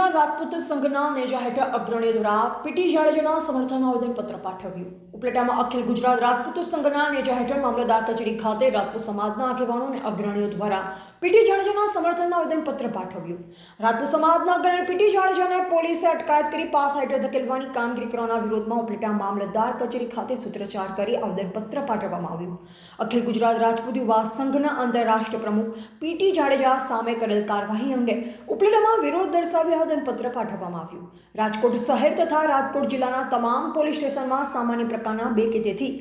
ગુજરાત રાજપૂત સંઘના નેજા હેઠળ અગ્રણીઓ દ્વારા પીટી જાડેજાના સમર્થનમાં આવેદનપત્ર પાઠવ્યું. ઉપલેટામાં અખિલ ગુજરાત રાજપૂત સંઘના નેજા હેઠળ મામલતદાર કચેરી ખાતે રાજપૂત સમાજના આગેવાનો અને અગ્રણીઓ દ્વારા પીટી જાડેજાના સમર્થનમાં આવેદનપત્ર પાઠવ્યું. રાજપૂત સમાજના અગ્રણી પીટી જાડેજાને પોલીસે અટકાયત કરી પાસ હેઠળ ધકેલવાની કામગીરી કરવાના વિરોધમાં ઉપલેટા મામલતદાર કચેરી ખાતે સૂત્રોચ્ચાર કરી આવેદનપત્ર પાઠવવામાં આવ્યું. અખિલ ગુજરાત રાજપૂત યુવા સંઘના આંતરરાષ્ટ્રીય પ્રમુખ પીટી જાડેજા સામે કરેલ કાર્યવાહી અંગે ઉપલેટામાં વિરોધ દર્શાવી આવેદનપત્ર પાઠવવામાં આવ્યું. રાજકોટ શહેર તથા રાજકોટ જિલ્લાના તમામ પોલીસ સ્ટેશનમાં સામાન્ય પ્રકારના બે કે તેથી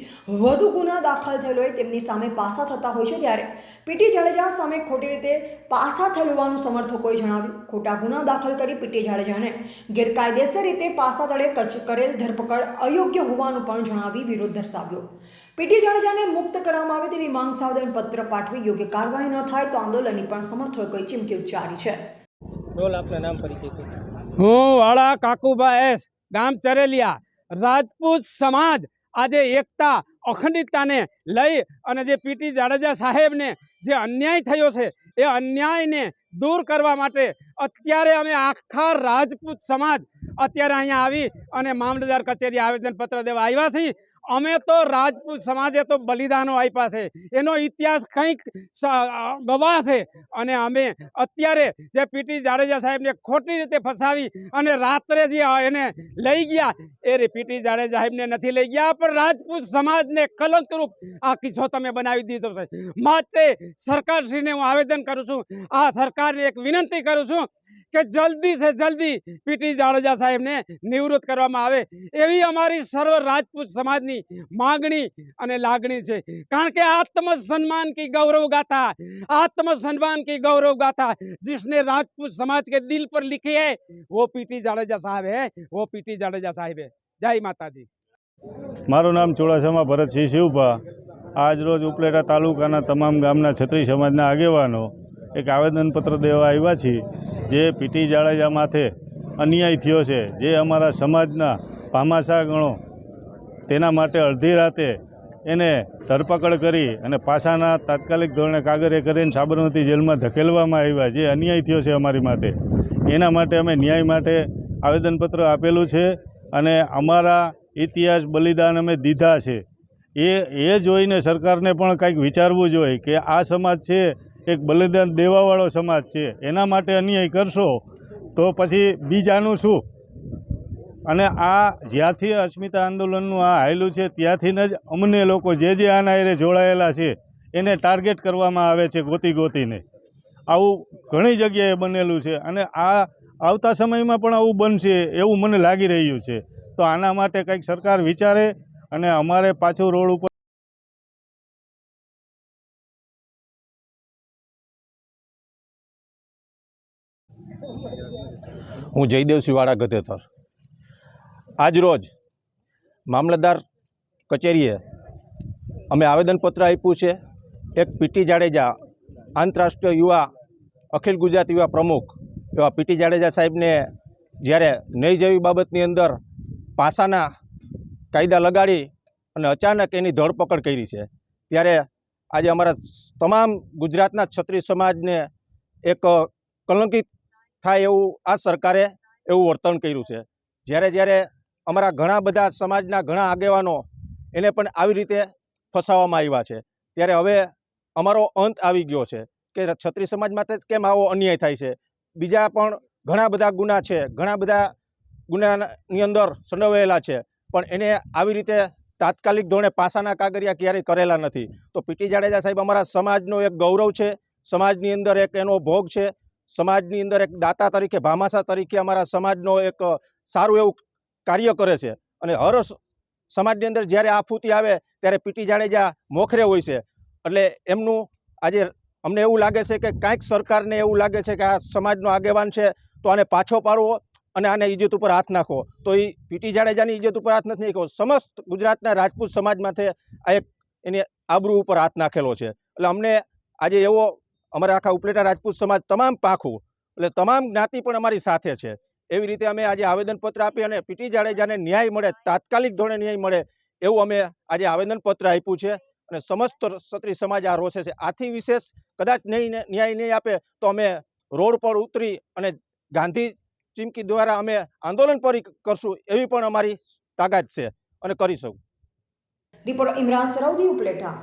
વધુ ગુના દાખલ થયેલો હોય તેમની સામે પાસા થતા હોય છે ત્યારે પીટી જાડેજા સામે ખોટી રીતે પાસા થયેલ સમર્થકોએ જણાવ્યું. ખોટા ગુના દાખલ કરી પીટી જાડેજાને ગેરકાયદેસર રીતે પાસા તળે કચ કરેલ ધરપકડ અયોગ્ય હોવાનું પણ જણાવી વિરોધ દર્શાવ્યો. પીટી જાડેજાને મુક્ત કરવામાં આવે તેવી માંગ સાવધાન પત્ર પાઠવી યોગ્ય કાર્યવાહી ન થાય તો આંદોલનની પણ સમર્થકોએ ચીમકી ઉચ્ચારી છે. રોલ આપના નામ પરિચય. હું વાળા કાકુબા એસ ગામ ચરેલિયા રાજપૂત સમાજ આજે એકતા અખંડિતતાને લઈ અને જે પીટી જાડેજા સાહેબને જે અન્યાય થયો છે, એ અન્યાયને દૂર કરવા માટે અત્યારે અમે આખા રાજપૂત સમાજ અત્યારે અહીંયા આવી અને મામલતદાર કચેરી આવેદનપત્ર દેવા આવ્યા છીએ. અમે તો રાજપૂત સમાજે તો બલિદાનો આપ્યા છે. એનો ઇતિહાસ કંઈક ગવા છે. અને અમે અત્યારે જે પીટી જાડેજા સાહેબને ખોટી રીતે ફસાવી અને રાત્રે જે એને લઈ ગયા, એ પીટી જાડેજા સાહેબને નથી લઈ ગયા. પણ રાજપૂત સમાજને કલંકરૂપ આ કિસ્સો તમે બનાવી દીધો છે. માટે સરકારશ્રીને હું આવેદન કરું છું. આ સરકારને એક વિનંતી કરું છું કે જલ્દી સે જલ્દી પીટી જાડેજા સાહેબને નિવૃત્ત કરવામાં આવે એવી અમારી સર્વ રાજપૂત સમાજની માગણી અને લાગણી છે કારણ કે આત્મસન્માન की गौरव गाथा आत्मसम्मान की गौरव गाथा जिसने राजपूत समाज के दिल पर लिखी है वो पीटी जाडेजा साहब है वो पीटी जाडेजा साहब है जय माता दी મારું નામ ચોડાસમા ભરતસિંહ શિવભા આજ રોજ ઉપલેટા તાલુકાના તમામ ગામના છત્રી સમાજના આગેવાનો એક આવેદનપત્ર દેવા આવ્યા છીએ જે પીટી જાડેજા માથે અન્યાય થયો છે, જે અમારા સમાજના ભામાશા ગણો તેના માટે અડધી રાતે એને ધરપકડ કરી અને પાસાના તાત્કાલિક ધોરણે કાગરે કરીને સાબરમતી જેલમાં ધકેલવામાં આવ્યા, જે અન્યાય થયો છે અમારી માટે. એના માટે અમે ન્યાય માટે આવેદનપત્ર આપેલું છે અને અમારા ઇતિહાસ બલિદાન અમે દીધા છે. એ એ જોઈને સરકારને પણ કંઈક વિચારવું જોઈએ કે આ સમાજ છે એક બલિદાન દેવાવાળો સમાજ છે. એના માટે અન્યાય કરશો તો પછી બીજાનું શું? અને આ જ્યાંથી અસ્મિતા આંદોલનનું આ આવેલું છે ત્યાંથી જ અમને લોકો જે જે આના એરે જોડાયેલા છે, એને ટાર્ગેટ કરવામાં આવે છે ગોતી ગોતીને. આવું ઘણી જગ્યાએ બનેલું છે અને આ આવતા સમયમાં પણ આવું બનશે એવું મને લાગી રહ્યું છે. તો આના માટે કંઈક સરકાર વિચારે અને અમારે પાછું રોડ ઉપર હું જયદેવ શિવાળા ગધેથર આજરોજ મામલતદાર કચેરીએ અમે આવેદનપત્ર આપ્યું છે. એક પીટી જાડેજા, આંતરરાષ્ટ્રીય યુવા, અખિલ ગુજરાત યુવા પ્રમુખ એવા પીટી જાડેજા સાહેબને જ્યારે નહીં જેવી બાબતની અંદર પાસાના કાયદા લગાડી અને અચાનક એની ધરપકડ કરી છે. ત્યારે આજે અમારા તમામ ગુજરાતના છત્રી સમાજને એક કલંકિત થાય એવું આ સરકારે એવું વર્તન કર્યું છે. જ્યારે જ્યારે અમારા ઘણા બધા સમાજના ઘણા આગેવાનો એને પણ આવી રીતે ફસાવવામાં આવ્યા છે. ત્યારે હવે અમારો અંત આવી ગયો છે કે છત્રી સમાજ માટે કેમ આવો અન્યાય થાય છે? બીજા પણ ઘણા બધા ગુના છે. ઘણા બધા ગુનાની અંદર સંડોવાયેલા છે. પણ એને આવી રીતે તાત્કાલિક ધોરણે પાસાના કાગરિયા ક્યારેય કરેલા નથી. તો પીટી જાડેજા સાહેબ અમારા સમાજનો એક ગૌરવ છે. સમાજની અંદર એક એનો ભોગ છે. સમાજની અંદર એક દાતા તરીકે, ભામાસા તરીકે અમારા સમાજનો એક સારું એવું કાર્ય કરે છે. અને હર સમાજની અંદર જ્યારે આફૂતી આવે, ત્યારે પીટી જાડેજા મોખરે હોય છે. એટલે એમનું આજે અમને એવું લાગે છે કે કાંઈક સરકારને એવું લાગે છે કે આ સમાજનો આગેવાન છે, તો આને પાછો પાડવો અને આને ઇજ્જત ઉપર હાથ નાખો. તો એ પીટી જાડેજાની ઇજ્જત ઉપર હાથ નથી નાખ્યો. સમસ્ત ગુજરાતના રાજપૂત સમાજમાંથી આ એક એની આબરૂ ઉપર હાથ નાખેલો છે. એટલે અમને આજે એવો અમારા આખા ઉપલેટા રાજપૂત સમાજ તમામ પાખું, એટલે તમામ જ્ઞાતિ પણ અમારી સાથે છે. એવી રીતે અમે આજે આવેદનપત્ર આપી અને પીટી જાડેજાને ન્યાય મળે, તાત્કાલિક ધોરણે ન્યાય મળે એવું અમે આજે આવેદનપત્ર આપ્યું છે. અને સમસ્ત ક્ષત્રિય સમાજ આ રોષે છે. આથી વિશેષ કદાચ નહીં ન્યાય નહીં આપે તો અમે રોડ પર ઉતરી અને ગાંધી ચીમકી દ્વારા અમે આંદોલન પર કરશું એવી પણ અમારી તાકાત છે અને કરીશું. રિપોર્ટર ઇમરાન સરાઉદી ઉપલેટા.